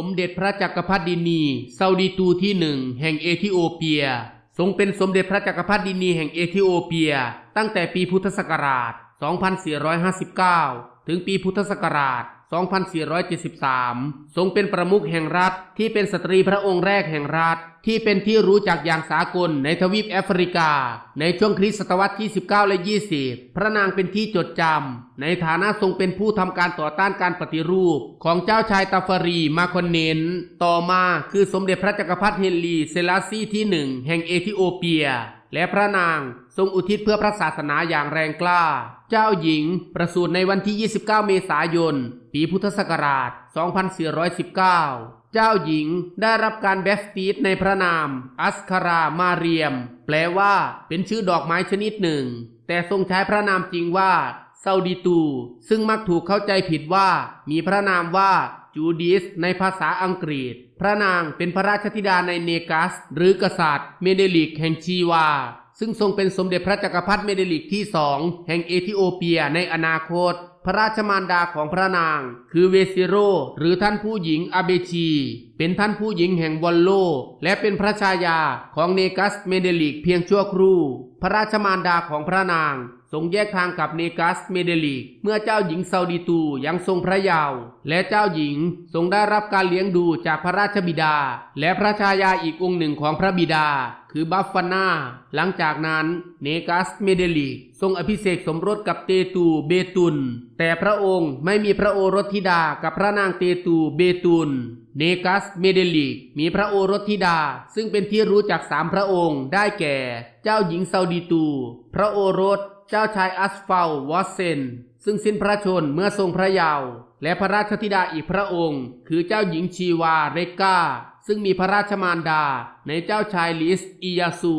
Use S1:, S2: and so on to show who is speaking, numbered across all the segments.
S1: สมเด็จพระจักรพรรดินีซาดิตูที่หนึ่งแห่งเอธิโอเปีย ทรงเป็นสมเด็จพระจักรพรรดินีแห่งเอธิโอเปีย ตั้งแต่ปีพุทธศักราช 2459 ถึงปีพุทธศักราช 2473 ทรงเป็นประมุขแห่งรัฐที่เป็นสตรีพระองค์แรกแห่งรัฐ ที่เป็นที่รู้จักอย่างสากลในทวีปแอฟริกา ในช่วงคริสตศตวรรษที่ 19 และ 20 พระนางเป็นที่จดจำในฐานะทรงเป็นผู้ทำการต่อต้านการปฏิรูป ของเจ้าชายตาฟารีมาคอนเนน ต่อมาคือสมเด็จพระจักรพรรดิเฮนรีเซลาซีที่หนึ่งแห่งเอธิโอเปีย และพระนางทรงอุทิศเพื่อพระศาสนาอย่างแรงกล้า เจ้าหญิงประสูติในวันที่ 29 เมษายน ปีพุทธศักราช 2419 เจ้าหญิงได้รับการแบฟตีสในพระนาม อัสคารามาเรียม แปลว่าเป็นชื่อดอกไม้ชนิดหนึ่ง แต่ทรงใช้พระนามจริงว่าซาดิตู ซึ่งมักถูกเข้าใจผิดว่า มีพระนามว่าจูดิสในภาษาอังกฤษ พระนางเป็นพระราชธิดาในเนกัส หรือกษัตริย์ เมเดลิกแห่งชีวา ซึ่งทรงเป็นสมเด็จพระจักรพรรดิเมเดลิกที่สองแห่งเอธิโอเปียในอนาคต พระราชมารดาของพระนาง คือเวซิโร หรือท่านผู้หญิงอาเบชี เป็นท่านผู้หญิงแห่งวอลโล และเป็นพระชายาของเนกัสเมเดลิกเพียงชั่วครู่ พระราชมารดาของพระนางทรงแยกทางกับเนกัสเมเดลิก เมื่อเจ้าหญิงซาดิตูยังทรงพระเยาว์และเจ้าหญิงทรงได้รับการเลี้ยงดูจากพระราชบิดา และพระชายาอีกองค์หนึ่งของพระบิดา คือบัฟฟานาหลังจากนั้นเนกัสเมเดลิกทรงอภิเษกสมรสกับเตตูเบตุน แต่พระองค์ไม่มีพระโอรสธิดากับพระนางเตตูเบตุน เนกัสเมเดลิกมีพระโอรสธิดา ซึ่งเป็นที่รู้จักสามพระองค์ได้แก่ เจ้าหญิงซาดิตู พระโอรส เจ้าชายอัสฟาววอสเซน ซึ่งสิ้นพระชนเมื่อทรงพระเยาว์และพระราชธิดาอีกพระองค์ คือเจ้าหญิงชีวาเรกา ซึ่งมีพระราชมารดาในเจ้าชายลิสอียาซู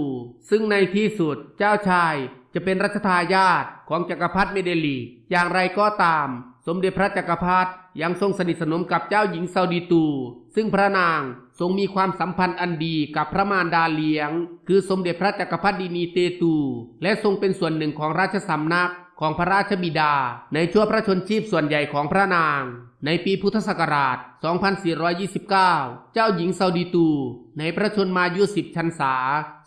S1: ซึ่งในที่สุดเจ้าชายจะเป็นรัชทายาทของจักรพรรดิเมเดลี อย่างไรก็ตาม สมเด็จพระจักรพรรดิยังทรงสนิทสนมกับเจ้าหญิงซาดิตู ซึ่งพระนางทรงมีความสัมพันธ์อันดีกับพระมารดาเลี้ยง คือสมเด็จพระจักรพรรดินีเตตู และทรงเป็นส่วนหนึ่งของราชสำนัก ของพระราชบิดา ในช่วงพระชนชีพส่วนใหญ่ของพระนาง ในปีพุทธศักราช 2429 เจ้าหญิงซาดิตู ในพระชนมายุสิบชันษา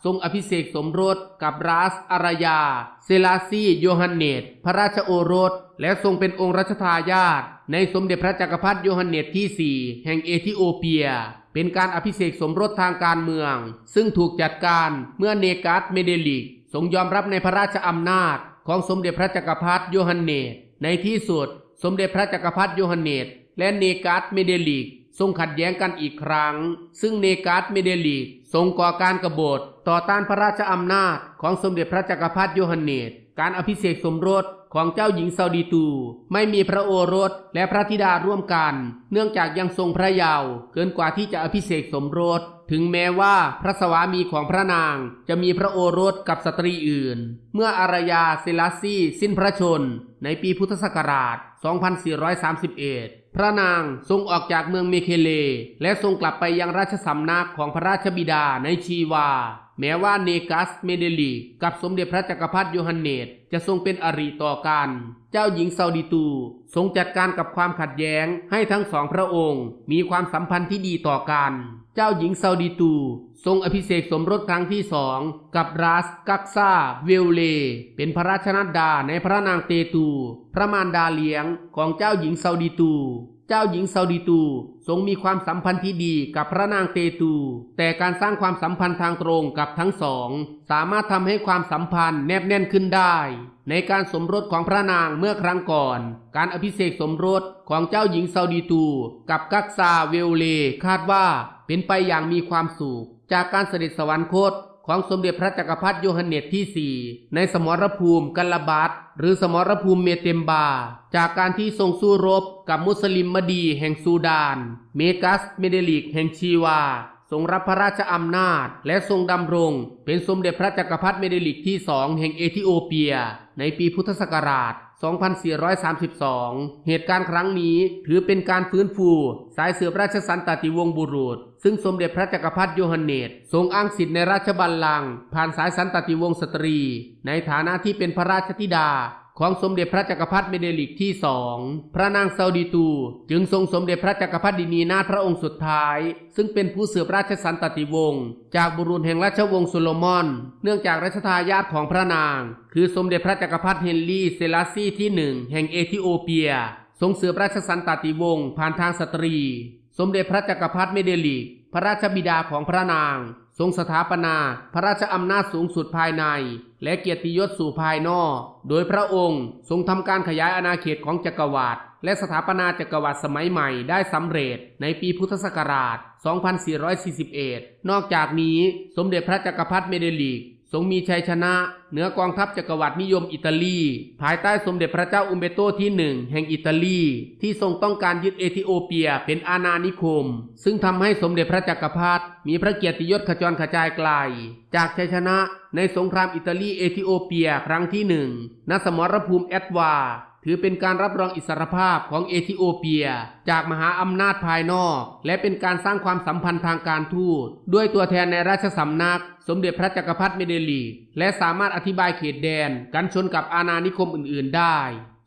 S1: ทรงอภิเษกสมรสกับราสอารยา เซลาซีโยฮันเนต พระราชโอรส และทรงเป็นองค์รัชทายาทในสมเด็จพระจักรพรรดิโยฮันเนตที่ 4 แห่งเอธิโอเปีย เป็นการอภิเษกสมรสทางการเมือง ซึ่งถูกจัดการเมื่อเนกัสเมเดลิกทรงยอมรับในพระราชอำนาจ ของสมเด็จพระจักรพรรดิโยฮันเนตในที่สุด สมเด็จพระจักรพรรดิโยฮันเนตและเนกัสเมเดลิกทรงขัดแย้งกันอีกครั้ง ซึ่งเนกัสเมเดลิกทรงก่อการกบฏต่อต้านพระราชอำนาจของสมเด็จพระจักรพรรดิโยฮันเนตการอภิเษกสมรสของเจ้าหญิงซาดิตู ไม่มีพระโอรสและพระธิดาร่วมกัน เนื่องจากยังทรงพระเยาว์เกินกว่าที่จะอภิเษกสมรส ถึงแม้ว่าพระสวามีของพระนางจะมีพระโอรสกับสตรีอื่น เมื่ออารยาเซลัสซีสิ้นพระชน ในปีพุทธศักราช 2431 พระนางทรงออกจากเมืองเมเคเล และทรงกลับไปยังราชสำนักของพระราชบิดาในชีวา แม้ว่าเนกัสเมเดลีกับสมเด็จพระจักรพรรดิโยฮันเนตจะทรงเป็นอริต่อกัน เจ้าหญิงซาดิตู ทรงจัดการกับความขัดแย้งให้ทั้งสองพระองค์ มีความสัมพันธ์ที่ดีต่อกัน เจ้าหญิงซาดิตู ทรงอภิเษกสมรสครั้งที่สองกับราสกักซาเวลเล เป็นพระราชนัดดาในพระนางเตตู พระมารดาเลี้ยงของเจ้าหญิงซาดิตู จ้าหญิงซาดิตูทรงมีความสัมพันธ์ที่ดีกับพระนางเตตู แต่การสร้างความสัมพันธ์ทางตรงกับทั้งสอง สามารถทำให้ความสัมพันธ์แนบแน่นขึ้นได้ ในการสมรสของพระนางเมื่อครั้งก่อน การอภิเษกสมรสของเจ้าหญิงซาดิตู กับกักซาเวลเล คาดว่าเป็นไปอย่างมีความสุขจากการเสด็จสวรรคต ของสมเด็จพระจักรพรรดิโยฮันเนตที่ 4 ในสมรภูมิกัลลบัตหรือสมรภูมิเมเตมบา จากการที่ทรงสู้รบกับมุสลิมมดีแห่งซูดาน เมกัสเมเดลิกแห่งชีวา ทรงรับพระราชอำนาจ และทรงดำรง เป็นสมเด็จพระจักรพรรดิเมเดลิกที่สองแห่งเอธิโอเปีย ในปีพุทธศักราช 2432 เหตุการณ์ครั้งนี้ถือเป็นการฟื้นฟู สายเสืบราชสันตติวงศ์บุรุษ ซึ่งสมเด็จพระจักรพรรดิโยฮันเนตทรงอ้างสิทธิ์ในราชบัลลังก์ผ่านสายสันตติวงศ์สตรี ในฐานะที่เป็นพระราชธิดาของสมเด็จพระจักรพรรดิเมเดลิกที่สองพระนางซาอุดิตู จึงทรงสมเด็จพระจักรพรรดินีนาถพระองค์สุดท้าย ซึ่งเป็นผู้สืบราชสันตติวงศ์จากบุรุษแห่งราชวงศ์โซโลมอน เนื่องจากรัชทายาทของพระนาง คือสมเด็จพระจักรพรรดิเฮนรี่เซลาซีที่หนึ่งแห่งเอธิโอเปีย ทรงสืบราชสันตติวงศ์ผ่านทางสตรี สมเด็จพระจักรพรรดิเมเดลิกพระราชบิดาของพระนาง ทรงสถาปนา พระราชอำนาจสูงสุดภายใน และเกียรติยศสู่ภายนอก โดยพระองค์ทรงทำการขยายอาณาเขตของจักรวรรดิและสถาปนาจักรวรรดิสมัยใหม่ได้สำเร็จในปีพุทธศักราช 2441 นอกจากนี้สมเด็จพระจักรพรรดิเมเดลิก ทรงมีชัยชนะ เหนือกองทัพจักรวรรดินิยมอิตาลี ภายใต้สมเด็จพระเจ้าอุมเบโตที่หนึ่งแห่งอิตาลี ที่ทรงต้องการยึดเอธิโอเปียเป็นอาณานิคม ซึ่งทำให้สมเด็จพระจักรพรรดิมีพระเกียรติยศขจรขจายไกล จากชัยชนะในสงครามอิตาลีเอธิโอเปียครั้งที่หนึ่งณสมรภูมิแอดวา ถือเป็นการรับรองอิสรภาพของเอธิโอเปีย จากมหาอำนาจภายนอก และเป็นการสร้างความสัมพันธ์ทางการทูตด้วยตัวแทนในราชสำนัก สมเด็จพระจักรพรรดิเมเดลี และสามารถอธิบายเขตแดนกันชนกับอาณานิคมอื่น ๆ ได้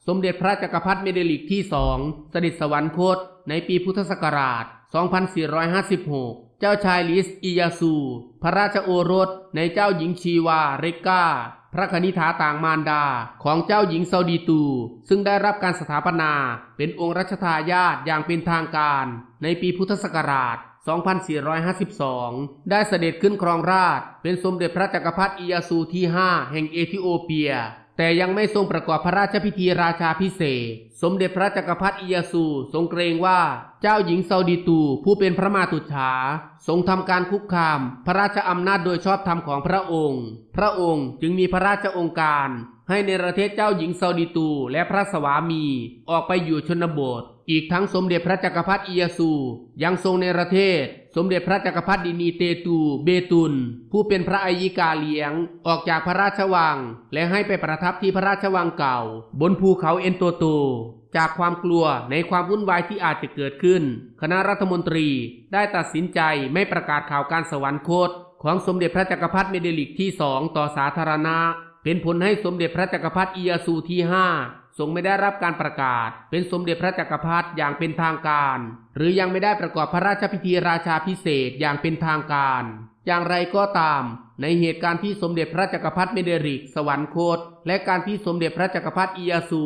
S1: สมเด็จพระจักรพรรดิเมเดลิกที่สองเสด็จสวรรคต ในปีพุทธศักราช 2456 เจ้าชายลิสอิยาซู พระราชโอรสในเจ้าหญิงชีวาเรกา พระคณิธาต่างมารดาของเจ้าหญิงซาดีตู ซึ่งได้รับการสถาปนาเป็นองค์รัชทายาทอย่างเป็นทางการ ในปีพุทธศักราช 2452 ได้เสด็จขึ้นครองราช เป็นสมเด็จพระจักรพรรดิอียาซูที่ 5 แห่งเอธิโอเปีย แต่ยังไม่ทรงประกอบพระราชพิธีราชาพิเศษ สมเด็จพระจักรพรรดิอิยาสูทรงเกรงว่าเจ้าหญิงซาดีตูผู้เป็นพระมาตุฉาทรงทำการคุกคาม พระราชอำนาจโดยชอบธรรมของพระองค์ พระองค์จึงมีพระราชองค์การ ให้ในประเทศเจ้าหญิงซาอุดีตูและพระสวามี ออกไปอยู่ชนบท อีกทั้งสมเด็จพระจักรพรรดิอิยาซู ยังทรงในประเทศ สมเด็จพระจักรพรรดินีเตตูเบตุน ผู้เป็นพระอัยิกาเลี้ยง ออกจากพระราชวัง และให้ไปประทับที่พระราชวังเก่า บนภูเขาเอนโตโตจากความกลัวในความวุ่นวายที่อาจจะเกิดขึ้น คณะรัฐมนตรีได้ตัดสินใจไม่ประกาศข่าวการสวรรคต ของสมเด็จพระจักรพรรดิเมเดลิกที่สองต่อสาธารณะ เป็นผลให้สมเด็จพระจักรพรรดิอียาซูที่ห้าทรงไม่ได้รับการประกาศ เป็นสมเด็จพระจักรพรรดิอย่างเป็นทางการ หรือยังไม่ได้ประกอบพระราชพิธีราชาพิเศษอย่างเป็นทางการ อย่างไรก็ตาม ในเหตุการณ์ที่สมเด็จพระจักรพรรดิเมเดริก สวรรคต และการที่สมเด็จพระจักรพรรดิอิยาซู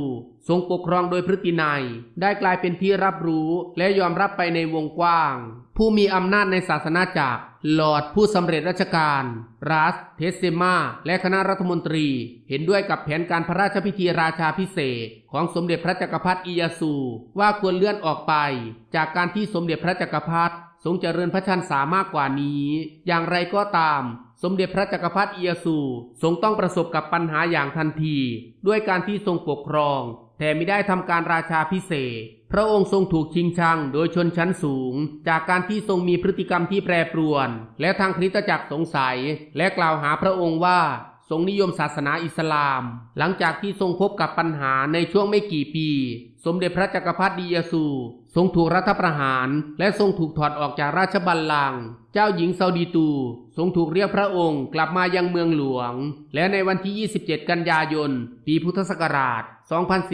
S1: ทรงปกครองโดยพฤตินัย ได้กลายเป็นที่รับรู้และยอมรับไปในวงกว้าง ผู้มีอำนาจในศาสนาจักรลอดผู้สำเร็จราชการ รัส เทสเซมา และคณะรัฐมนตรี เห็นด้วยกับแผนการพระราชพิธีราชาพิเศษ ของสมเด็จพระจักรพรรดิอิยาซูว่าควรเลื่อนออกไป จากการที่สมเด็จพระจักรพรรดิ ทรงเจริญพระชันษามากกว่านี้ อย่างไรก็ตาม สมเด็จพระจักรพรรดิเอิยาซูทรงต้องประสบกับปัญหาอย่างทันที ด้วยการที่ทรงปกครอง แต่ไม่ได้ทำการราชาพิเศษ พระองค์ทรงถูกชิงชังโดยชนชั้นสูง จากการที่ทรงมีพฤติกรรมที่แปรปรวน และทางคริสตจักรสงสัย และกล่าวหาพระองค์ว่า ทรงนิยมศาสนาอิสลาม หลังจากที่ทรงพบกับปัญหาในช่วงไม่กี่ปี สมเด็จพระจักรพรรดิยซู ทรงถูกรัฐประหาร และทรงถูกถอดออกจากราชบัลลังก์เจ้าหญิงซาอุดีตู ทรงถูกเรียกพระองค์กลับมายังเมืองหลวง และในวันที่ 27 กันยายน ปีพุทธศักราช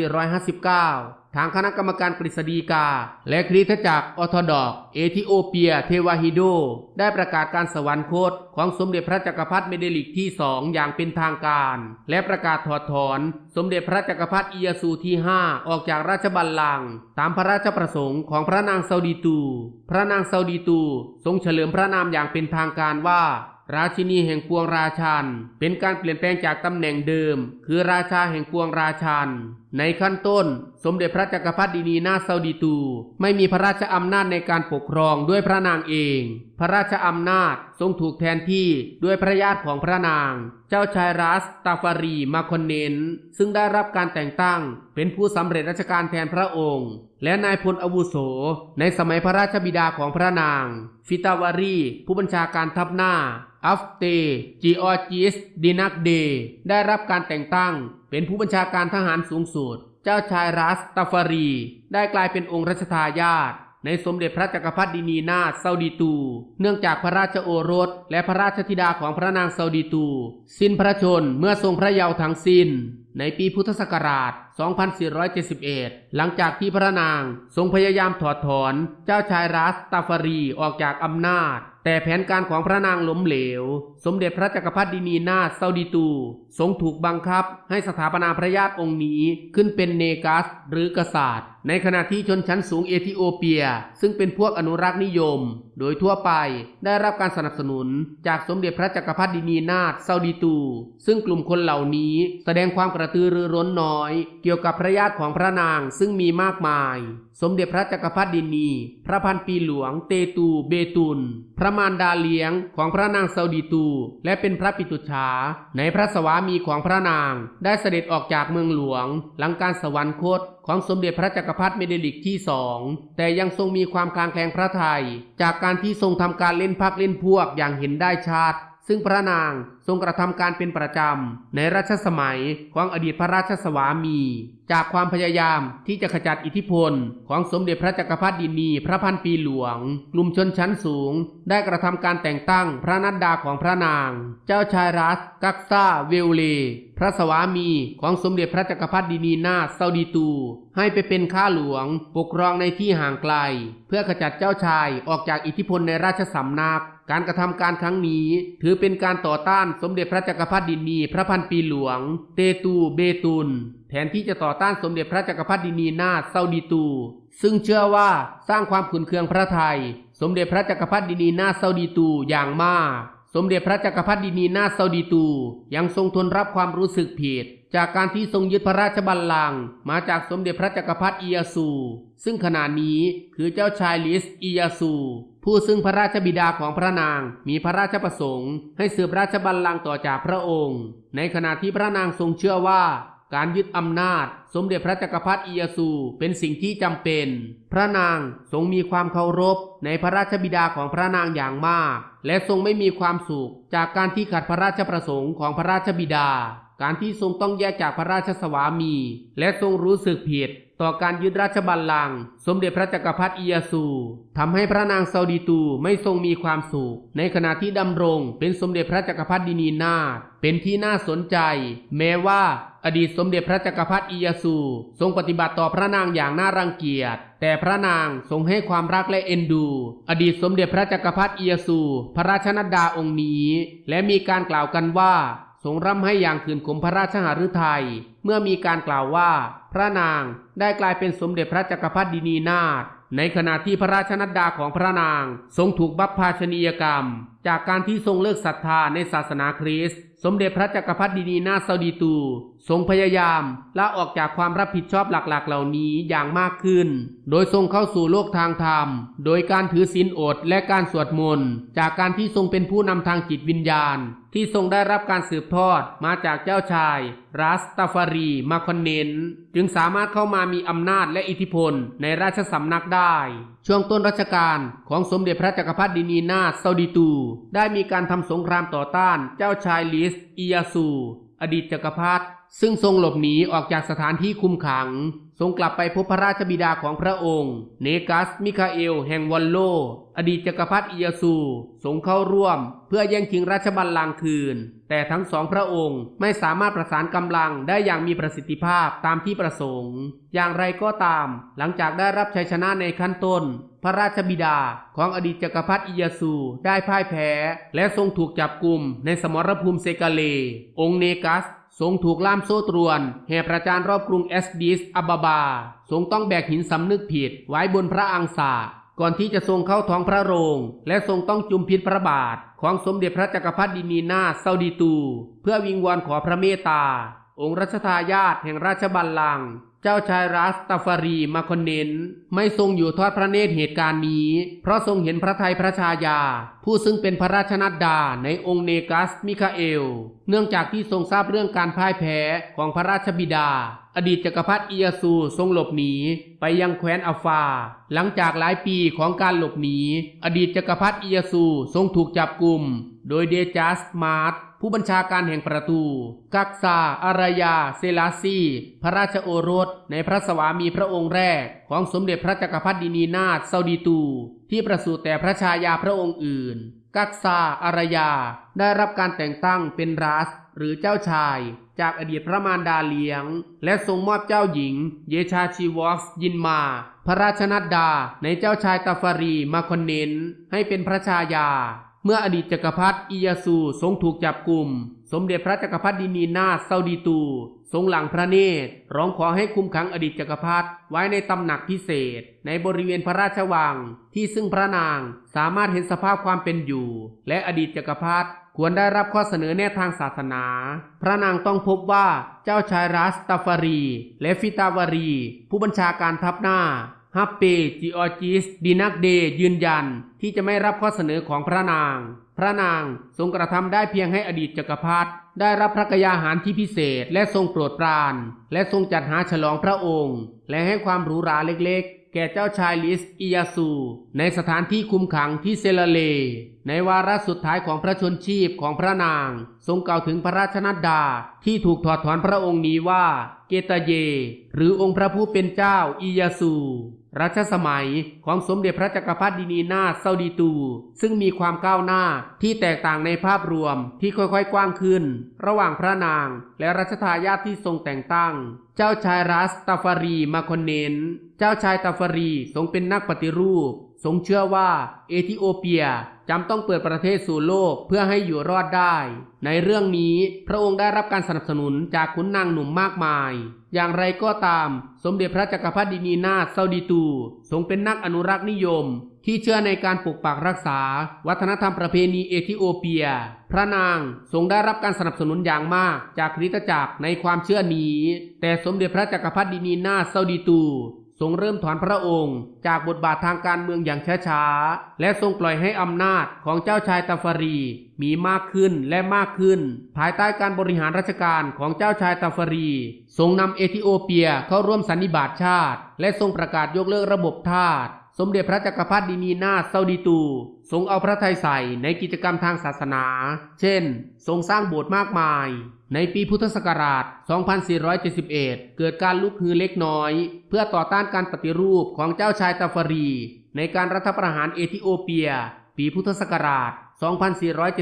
S1: 2459 ทางคณะกรรมการกฤษฎีกา และคริสตจักรออร์ธดอก เอธิโอเปีย เทวาฮิโด ได้ประกาศการสวรรคตของสมเด็จพระจักรพรรดิเมเดลิกที่สองอย่างเป็นทางการ และประกาศถอดถอน สมเด็จพระจักรพรรดิอิยาซูที่ 5 ออกจากราชบัลลังก์ตามพระราชประสงค์ของพระนางซาดีตู พระนางซาดีตูทรงเฉลิมพระนามอย่างเป็นทางการว่าราชินีแห่งปวงราชัน เป็นการเปลี่ยนแปลงจากตำแหน่งเดิม คือราชาแห่งปวงราชัน ในขั้นต้น สมเด็จพระจักรพรรดินีนาซาดีตู ไม่มีพระราชอำนาจในการปกครองด้วยพระนางเอง พระราชอำนาจทรงถูกแทนที่ด้วยพระญาติของพระนาง เจ้าชายรัสตาฟารีมาคอนเนน ซึ่งได้รับการแต่งตั้ง เป็นผู้สำเร็จราชการแทนพระองค์ และนายพลอาวุโส ในสมัยพระราชบิดาของพระนาง ฟิตาวารี ผู้บัญชาการทัพหน้าอัฟเตจีออจิสดินักเด ได้รับการแต่งตั้งเป็นผู้บัญชาการทหารสูงสุด เจ้าชายรัสตาฟารี ได้กลายเป็นองค์รัชทายาทในสมเด็จพระจักรพรรดินีนาถเซาดีตู เนื่องจากพระราชโอรส และพระราชธิดาของพระนางซาดีตู สิ้นพระชนเมื่อทรงพระเยาว์ทั้งสิ้น ในปีพุทธศักราช 2471 หลังจากที่พระนางทรงพยายามถอดถอน เจ้าชายรัสตาฟารีออกจากอำนาจ แต่แผนการของพระนางล้มเหลว สมเด็จพระจักรพรรดินีนาซาดิตู ทรงถูกบังคับให้สถาปนาพระญาติองค์นี้ขึ้นเป็นเนกัสหรือกษัตริย์ ในขณะที่ชนชั้นสูงเอธิโอเปีย ซึ่งเป็นพวกอนุรักษ์นิยม โดยทั่วไปได้รับการสนับสนุนจากสมเด็จพระจักรพรรดินีนาถซาดีตู ซึ่งกลุ่มคนเหล่านี้แสดงความกระตือรือร้นน้อย เกี่ยวกับพระญาติของพระนางซึ่งมีมากมาย สมเด็จพระจักรพรรดินี พระพันปีหลวงเตตูเบตุน พระมารดาเลี้ยงของพระนางซาดีตู และเป็นพระปิตุชาในพระสวามีของพระนาง ได้เสด็จออกจากเมืองหลวง หลังการสวรรคต ของสมเด็จพระจักรพรรดิเมเดลิกที่สองแต่ยังทรงมีความคลางแคลงพระไทย จากการที่ทรงทำการเล่นพักเล่นพวกอย่างเห็นได้ชัด ซึ่งพระนางทรงกระทำการเป็นประจำในรัชสมัยของอดีตพระราชสวามี จากความพยายามที่จะขจัดอิทธิพล ของสมเด็จพระจักรพรรดินีพระพันปีหลวง กลุ่มชนชั้นสูง ได้กระทำการแต่งตั้งพระนัดดาของพระนาง เจ้าชายรัส กักซาเวลเล พระสวามีของสมเด็จพระจักรพรรดินีนาซาดีตู ให้ไปเป็นข้าหลวง ปกครองในที่ห่างไกล เพื่อขจัดเจ้าชายออกจากอิทธิพลในราชสำนัก การกระทำการครั้งนี้ ถือเป็นการต่อต้านสมเด็จพระจักรพรรดินีพระพันปีหลวง เตตูเบตุนแทนที่จะต่อต้านสมเด็จพระจักรพรรดินีนาเซาดีตู ซึ่งเชื่อว่าสร้างความขุนเคืองพระไทย สมเด็จพระจักรพรรดินีนาเซาดีตูอย่างมาก สมเด็จพระจักรพรรดินีนาเซาดีตู ยังทรงทนรับความรู้สึกผิด จากการที่ทรงยึดพระราชบัลลังก์มาจากสมเด็จพระจักรพรรดิอียซู ซึ่งขณะนี้คือเจ้าชายลิสอียซู ผู้ซึ่งพระราชบิดาของพระนางมีพระราชประสงค์ ให้สืบราชบัลลังก์ต่อจากพระองค์ ในขณะที่พระนางทรงเชื่อว่าการยึดอำนาจ สมเด็จพระจักรพรรดิอียซูเป็นสิ่งที่จำเป็น พระนางทรงมีความเคารพในพระราชบิดาของพระนางอย่างมาก และทรงไม่มีความสุขจากการที่ขัดพระราชประสงค์ของพระราชบิดา การที่ทรงต้องแยกจากพระราชสวามี และทรงรู้สึกผิด ต่อการยึดราชบัลลังก์สมเด็จพระจักรพรรดิอียาซูทำให้พระนางซาดีตูไม่ทรงมีความสุข ในขณะที่ดำรงเป็นสมเด็จพระจักรพรรดินีนาถเป็นที่น่าสนใจ แม้ว่าอดีตสมเด็จพระจักรพรรดิอียาซูทรงปฏิบัติต่อพระนางอย่างน่ารังเกียจ แต่พระนางทรงให้ความรักและเอ็นดู อดีตสมเด็จพระจักรพรรดิอียาซูพระราชนัดดาองค์นี้ และมีการกล่าวกันว่า ทรงร่ำให้อย่างขืนขมพระราชหฤทัยเมื่อมีการกล่าวว่า พระนางได้กลายเป็นสมเด็จพระจักรพรรดินีนาถในขณะที่พระราชนัดดาของพระนาง ทรงถูกบัพพาชนียกรรม จากการที่ทรงเลิกศรัทธาในศาสนาคริสต์ สมเด็จพระจักรพรรดินีนาซาดีตู ทรงพยายามลาออกจากความรับผิดชอบหลักๆ เหล่านี้อย่างมากขึ้น โดยทรงเข้าสู่โลกทางธรรม โดยการถือศีลอดและการสวดมนต์ จากการที่ทรงเป็นผู้นำทางจิตวิญญาณ ที่ทรงได้รับการสืบทอดมาจากเจ้าชาย รัสตาฟารี มาคอนเนน จึงสามารถเข้ามามีอำนาจและอิทธิพลในราชสำนักได้ช่วงต้นรัชกาลของสมเด็จพระจักรพรรดินีนาซาดีตู ได้มีการทำสงครามต่อต้านเจ้าชายลิสอียาซูอดีตจักรพรรดิซึ่งทรงหลบหนีออกจากสถานที่คุมขัง ทรงกลับไปพบพระราชบิดาของพระองค์ เนกัส มิคาเอล แห่งวอลโล อดีตจักรพรรดิอียาซูทรงเข้าร่วม เพื่อแย่งชิงราชบัลลังก์คืน แต่ทั้งสองพระองค์ไม่สามารถประสานกำลังได้อย่างมีประสิทธิภาพตามที่ประสงค์ อย่างไรก็ตาม หลังจากได้รับชัยชนะในขั้นต้น พระราชบิดาของอดีตจักรพรรดิอียาซูได้พ่ายแพ้ และทรงถูกจับกลุ่มในสมรภูมิเซกาเล องค์เนกัสทรงถูกล่ามโซ่ตรวน แห่ประจานรอบกรุงเอสดิสอับบาบา ทรงต้องแบกหินสำนึกผิดไว้บนพระอังสาก่อนที่จะทรงเข้าท้องพระโรง และทรงต้องจุมพิษพระบาท ของสมเด็จพระจักรพรรดินีนาซาดีตู เพื่อวิงวอนขอพระเมตตา องค์รัชทายาทแห่งราชบัลลังก์ เจ้าชายรัสตาฟารีมาคอนเนนไม่ทรงอยู่ทอดพระเนตรเหตุการณ์นี้ เพราะทรงเห็นพระทัยพระชายา ผู้ซึ่งเป็นพระราชนัดดาในองค์เนกัสมิคาเอล เนื่องจากที่ทรงทราบเรื่องการพ่ายแพ้ของพระราชบิดา อดีตจักรพรรดิอียาซูทรงหลบหนีไปยังแคว้นอัฟฟา หลังจากหลายปีของการหลบหนีอดีตจักรพรรดิอียาซูทรงถูกจับกลุ่มโดยเดจัสมาร์ ผู้บัญชาการแห่งประตู กักซาอารยา เซลาซี พระราชโอรส ในพระสวามีพระองค์แรก ของสมเด็จพระจักรพรรดินีนาถซาดีตู ที่ประสูติแต่พระชายาพระองค์อื่น กักซาอารยา ได้รับการแต่งตั้งเป็นรัส หรือเจ้าชาย จากอดีตพระมารดาเลี้ยง และทรงมอบเจ้าหญิง เยชาชีวอสยินมา พระราชนัดดาในเจ้าชายตาฟารีมาคอนเนนให้เป็นพระชายา เมื่ออดีตจักรพรรดิอิยาซูทรงถูกจับกลุ่ม สมเด็จพระจักรพรรดินีนาเซาดีตู ทรงหลังพระเนตร ร้องขอให้คุมขังอดีตจักรพรรดิไว้ในตำหนักพิเศษ ในบริเวณพระราชวัง ที่ซึ่งพระนางสามารถเห็นสภาพความเป็นอยู่ และอดีตจักรพรรดิควรได้รับข้อเสนอแนะทางศาสนา พระนางต้องพบว่าเจ้าชายรัสตาฟารี และฟิตาวารี ผู้บัญชาการทัพหน้า ฮัปเปจิออจิสดินักเดยืนยัน ที่จะไม่รับข้อเสนอของพระนาง พระนางทรงกระทำได้เพียงให้อดีตจักรพรรดิได้รับพระกยาหารที่พิเศษและทรงโปรดปราน และทรงจัดหาฉลองพระองค์ และให้ความหรูหราเล็กๆ แก่เจ้าชายลิสอิยาซูในสถานที่คุมขังที่เซลเล ในวาระสุดท้ายของพระชนชีพของพระนาง ทรงกล่าวถึงพระราชนัดดาที่ถูกถอดถอนพระองค์นี้ว่า เกตาเย หรือองค์พระผู้เป็นเจ้าอิยาซู รัชสมัยของสมเด็จพระจักรพรรดินีนาถเซาดีตู ซึ่งมีความก้าวหน้าที่แตกต่างในภาพรวมที่ค่อยๆกว้างขึ้น ระหว่างพระนางและรัชทายาทที่ทรงแต่งตั้ง เจ้าชายรัสตาฟารีมาคอนเนน เจ้าชายตาฟารีทรงเป็นนักปฏิรูป ทรงเชื่อว่าเอธิโอเปีย จำต้องเปิดประเทศสู่โลกเพื่อให้อยู่รอดได้ ในเรื่องนี้พระองค์ได้รับการสนับสนุนจากขุนนางหนุ่มมากมาย อย่างไรก็ตาม สมเด็จพระจักรพรรดินีนาถเซาดีตูทรงเป็นนักอนุรักษ์นิยม ที่เชื่อในการปกปักรักษา วัฒนธรรมประเพณีเอธิโอเปีย พระนางทรงได้รับการสนับสนุนอย่างมากจากคริสตจักรในความเชื่อนี้ แต่สมเด็จพระจักรพรรดินีนาถเซาดีตู ทรงเริ่มถอนพระองค์ จากบทบาททางการเมืองอย่างช้าๆ และทรงปล่อยให้อำนาจของเจ้าชายตาฟารีมีมากขึ้นและมากขึ้น ภายใต้การบริหารราชการของเจ้าชายตาฟารี ทรงนำเอธิโอเปียเข้าร่วมสันนิบาตชาติ และทรงประกาศยกเลิกระบบทาสสมเด็จพระจักรพรรดินีนาซาดีตู ทรงเอาพระทัยใส่ในกิจกรรมทางศาสนา เช่น ทรงสร้างโบสถ์มากมายในปีพุทธศักราช 2471 เกิดการลุกฮือเล็กน้อย เพื่อต่อต้านการปฏิรูปของเจ้าชายตาฟารี ในการรัฐประหารเอธิโอเปีย ปีพุทธศักราช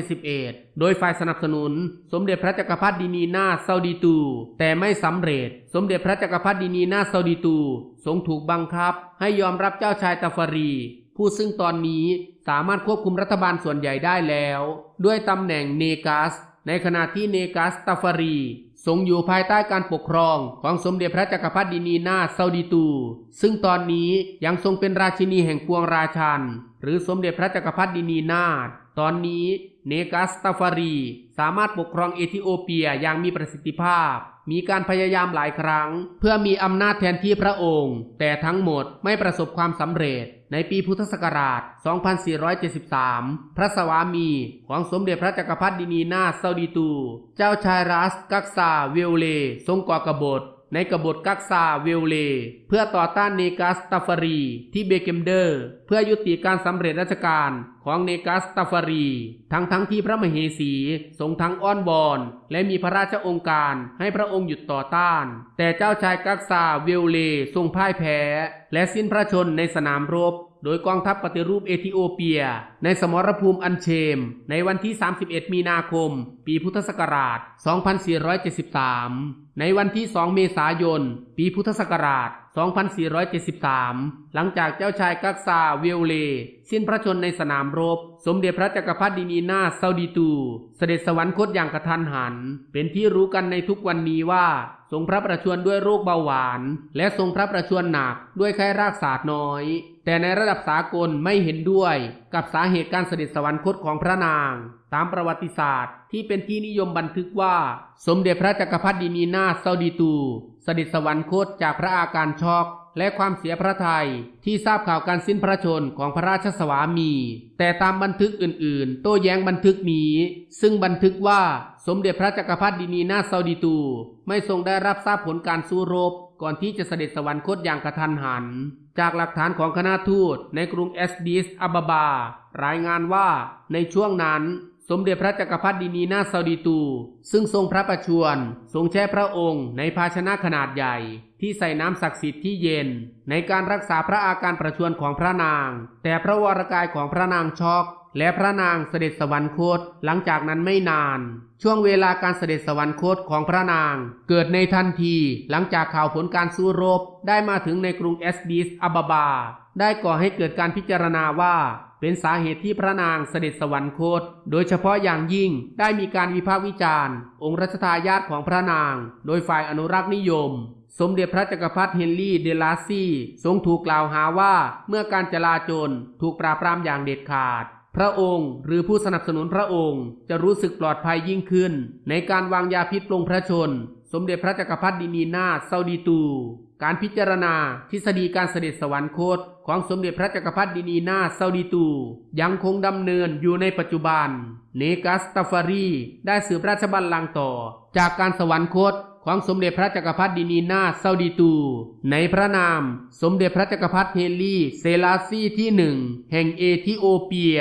S1: 2471 โดยฝ่ายสนับสนุน สมเด็จพระจักรพรรดินีนาซาดีตู แต่ไม่สำเร็จ สมเด็จพระจักรพรรดินีนาซาดีตูทรงถูกบังคับ ให้ยอมรับเจ้าชายตาฟารี ผู้ซึ่งตอนนี้สามารถควบคุมรัฐบาลส่วนใหญ่ได้แล้ว ด้วยตำแหน่งเนกัส ในขณะที่เนกัสตาฟารีทรงอยู่ภายใต้การปกครองของสมเด็จพระจักรพรรดินีนาซาดีตู ซึ่งตอนนี้ยังทรงเป็นราชินีแห่งปวงราชัน หรือสมเด็จพระจักรพรรดินีนาถตอนนี้เนกัสตาฟารีสามารถปกครองเอธิโอเปียอย่างมีประสิทธิภาพ มีการพยายามหลายครั้ง เพื่อมีอำนาจแทนที่พระองค์ แต่ทั้งหมดไม่ประสบความสำเร็จ ในปีพุทธศักราช 2473 พระสวามีของสมเด็จพระจักรพรรดินีนาถเซาดีตู เจ้าชายรัสกักซาเวลเล ทรงก่อกบฏ ในกบฏกักซาเวลเล เพื่อต่อต้านเนกัสตาฟารีที่เบเกมเดอร์ เพื่อยุติการสำเร็จราชการของเนกัสตาฟารี ทั้งทั้งที่พระมเหสีทรงทั้งอ้อนวอน และมีพระราชองค์การให้พระองค์หยุดต่อต้าน แต่เจ้าชายกักซาเวลเลทรงพ่ายแพ้ และสิ้นพระชนในสนามรบ โดยกองทัพปฏิรูปเอธิโอเปีย ในสมรภูมิอันเชม ในวันที่ 31 มีนาคม ปีพุทธศักราช 2473 ในวันที่ 2 เมษายน ปีพุทธศักราช 2473 หลังจากเจ้าชายกักซาเวลเล สิ้นพระชนในสนามรบ สมเด็จพระจักรพรรดินีนาซาดีตู เสด็จสวรรคตอย่างกระทันหัน เป็นที่รู้กันในทุกวันนี้ว่า ทรงพระประชวรด้วยโรคเบาหวาน และทรงพระประชวรหนักด้วยไข้รากศาสตร์น้อย แต่ในระดับสากลไม่เห็นด้วย กับสาเหตุการเสด็จสวรรคตของพระนาง ตามประวัติศาสตร์ ที่เป็นที่นิยมบันทึกว่า สมเด็จพระจักรพรรดินีนาเซาดีตู เสด็จสวรรคตจากพระอาการช็อกและความเสียพระทัยที่ทราบข่าวการสิ้นพระชนของพระราชสวามี แต่ตามบันทึกอื่นๆ โต้แย้งบันทึกนี้ ซึ่งบันทึกว่า สมเด็จพระจักรพรรดินีนาซาดีตู ไม่ทรงได้รับทราบผลการสู้รบ ก่อนที่จะเสด็จสวรรคตอย่างกระทันหัน จากหลักฐานของคณะทูตในกรุงเอสดิสอาบาบา รายงานว่าในช่วงนั้นสมเด็จพระจักรพรรดินีนาซาดิตู ซึ่งทรงพระประชวรทรงแช่พระองค์ในภาชนะขนาดใหญ่ ที่ใส่น้ำศักดิ์สิทธิ์ที่เย็น ในการรักษาพระอาการประชวรของพระนาง แต่พระวรกายของพระนางช็อก และพระนางเสด็จสวรรคต หลังจากนั้นไม่นาน ช่วงเวลาการเสด็จสวรรคตของพระนาง เกิดในทันที หลังจากข่าวผลการสู้รบ ได้มาถึงในกรุงเอสดีสอับบาบา ได้ก่อให้เกิดการพิจารณาว่า เป็นสาเหตุที่พระนางเสด็จสวรรคต โดยเฉพาะอย่างยิ่งได้มีการวิพากษ์วิจารณ์ องค์รัชทายาทของพระนาง โดยฝ่ายอนุรักษ์นิยมสมเด็จพระจักรพรรดิเฮนรี่เดลาซีทรงถูกกล่าวหาว่าเมื่อการจลาจลถูกปราบปรามอย่างเด็ดขาด พระองค์หรือผู้สนับสนุนพระองค์จะรู้สึกปลอดภัยยิ่งขึ้น ในการวางยาพิษปลงพระชน สมเด็จพระจักรพรรดินีนาซาดิตู การพิจารณาทฤษฎีการเสด็จสวรรคต ของสมเด็จพระจักรพรรดินีนาซาดิตู ยังคงดำเนินอยู่ในปัจจุบัน เนกัสตาฟารีได้สืบราชบัลลังก์ต่อ จากการสวรรคต ของสมเด็จพระจักรพรรดินีนาซาดิตู ในพระนาม สมเด็จพระจักรพรรดิเฮลี่เซลาซีที่หนึ่งแห่งเอธิโอเปีย